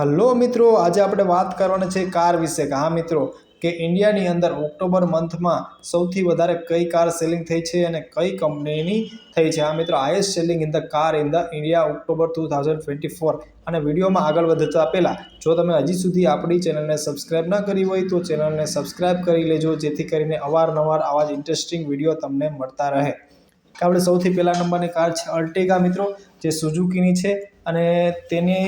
Hello મિત્રો, આજે આપણે વાત કરવાની છે કાર વિશે હા મિત્રો, કે ઇન્ડિયાની અંદર ઓક્ટોબર મંથમાં સૌથી વધારે કઈ કાર સેલિંગ થઈ છે અને કઈ કંપનીની થઈ છે? આ મિત્રો highest selling in the car in the India October two thousand twenty four. અને વિડીયોમાં આગળ વધતા પહેલાં, જો તમે હજી સુધી આપણી ચેનલને સબસ્ક્રાઇબ ન કરી હોય તો ચેનલને સબસ્ક્રાઇબ કરી લેજો, જેથી કરીને અવારનવાર આવા જ ઇન્ટરેસ્ટિંગ વીડિયો તમને મળતા રહે. આપણે સૌથી પહેલા નંબરની કાર છે અલ્ટેગા મિત્રો, જે સુઝુકીની છે અને તેની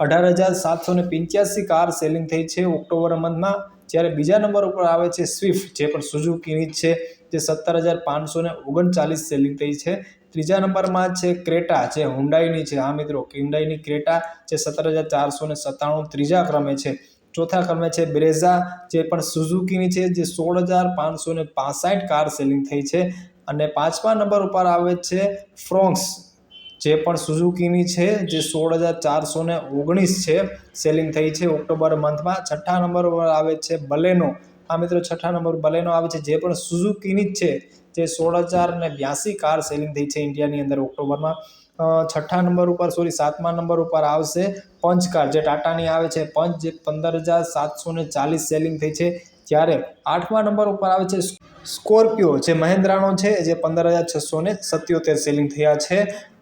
અઢાર હજાર સાતસો ને પંચ્યાસી કાર સેલિંગ થઈ છે ઓક્ટોબર મંથમાં જ્યારે બીજા નંબર ઉપર આવે છે સ્વિફ્ટ જે પણ સુઝુકીની છે જે સત્તર હજાર પાંચસો ને ઓગણચાલીસ સેલિંગ થઈ છે. ત્રીજા નંબરમાં છે ક્રેટા જે હુન્ડાઈની છે. આ મિત્રો હુન્ડાઈની ક્રેટા જે સત્તર હજાર ચારસો ને સત્તાણું ત્રીજા ક્રમે છે. ચોથા ક્રમે છે બ્રેઝા જે પણ સુઝુકીની છે, જે સોળ હજાર પાંચસો ને કાર સેલિંગ થઈ છે. અને પાંચમા નંબર ઉપર આવે છે ફ્રોન્ક્સ જે પણ સુઝુકીની છે, જે સોળ હજાર ચારસો ને ઓગણીસ છે સેલિંગ થઈ છે ઓક્ટોબર મંથમાં છઠ્ઠા નંબર ઉપર આવે છે બલેનો આ મિત્રો, છઠ્ઠા નંબર બલેનો આવે છે. જે પણ સુઝુકીની જ છે, જે સોળ હજાર ને બ્યાસી કાર સેલિંગ થઈ છે ઇન્ડિયાની અંદર ઓક્ટોબરમાં છઠ્ઠા નંબર ઉપર સોરી સાતમા નંબર ઉપર આવશે પંચ કાર જે ટાટાની આવે છે પંચ, જે પંદર હજાર સાતસો ને ચાલીસ સેલિંગ થઈ છે. જ્યારે આઠમા નંબર ઉપર આવે છે સ્કોર્પિયો જે મહેન્દ્રાનો છે, જે પંદર હજાર છસો ને સત્યોતેર સેલિંગ થયા છે.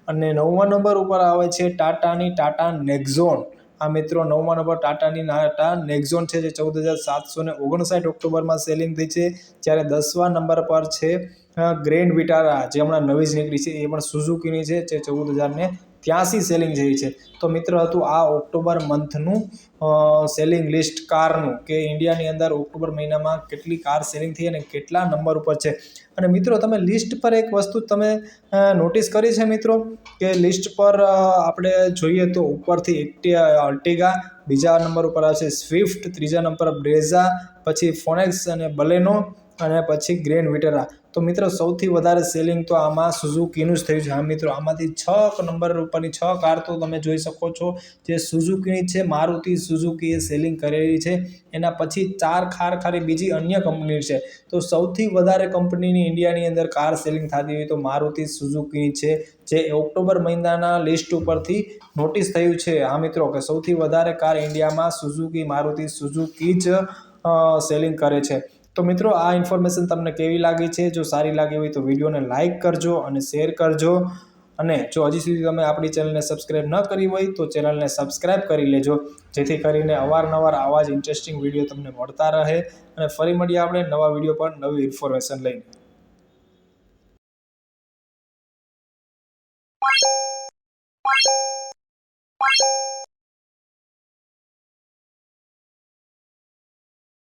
અને નવમા નંબર ઉપર આવે છે ટાટાની ટાટા નેક્ઝોન. આ મિત્રો, નવમા નંબર ટાટાની ટાટા નેક્ઝોન છે જે ચૌદ હજાર સાતસો ને ઓગણસાઠ ઓક્ટોબરમાં સેલિંગ થઈ છે. જ્યારે દસમા નંબર પર છે ગ્રેન્ડ વિટારા, જે હમણાં નવી જ નીકળી છે, એ પણ સુઝુકીની છે, જે ચૌદ હજાર ને ત્યાંસી સેલિંગ જેવી છે. તો મિત્ર હતું આ ઓક્ટોબર મંથનું સેલિંગ લિસ્ટ કારનું કે ઇન્ડિયાની અંદર ઓક્ટોબર મહિનામાં કેટલી કાર સેલિંગ થઈ અને કેટલા નંબર ઉપર છે. અને મિત્રો, તમે લિસ્ટ પર એક વસ્તુ તમે નોટિસ કરી છે મિત્રો, કે લિસ્ટ પર આપણે જોઈએ તો ઉપરથી એકટી, અલ્ટિગા, બીજા નંબર ઉપર આવશે સ્વિફ્ટ ત્રીજા નંબર બ્રેઝા પછી ફોનેક્સ અને બલેનો અને પછી ગ્રેન્ડ વિટેરા. તો મિત્રો, સૌથી વધારે સેલિંગ તો આમાં સુઝુકીનું જ થયું છે. હા મિત્રો, આમાંથી છ નંબર ઉપરની છ કાર તો તમે જોઈ શકો છો. જે સુઝુકીની છે મારુતિ સુઝુકીએ સેલિંગ કરેલી છે. એના પછી ચાર ખાર ખાલી બીજી અન્ય કંપની છે. તો સૌથી વધારે કંપનીની ઇન્ડિયાની અંદર કાર સેલિંગ થતી હોય તો મારુતિ સુઝુકીની છે, જે ઓક્ટોબર મહિનાના લિસ્ટ ઉપરથી નોટિસ થયું છે. હા મિત્રો, કે સૌથી વધારે કાર ઇન્ડિયામાં સુઝુકી મારુતિ સુઝુકી જ સેલિંગ કરે છે. તો મિત્રો, આ ઇન્ફોર્મેશન તમને કેવી લાગી છે? જો સારી લાગી હોય તો વિડીયોને લાઇક કરજો અને શેર કરજો. અને જો હજી સુધી તમે આપણી ચેનલને સબસ્ક્રાઇબ ન કરી હોય તો ચેનલને સબસ્ક્રાઇબ કરી લેજો. જેથી કરીને અવારનવાર આવા જ ઇન્ટરેસ્ટિંગ વીડિયો તમને મળતા રહે. અને ફરી મળીએ આપણે નવા વીડિયો પર નવી ઇન્ફોર્મેશન લઈને.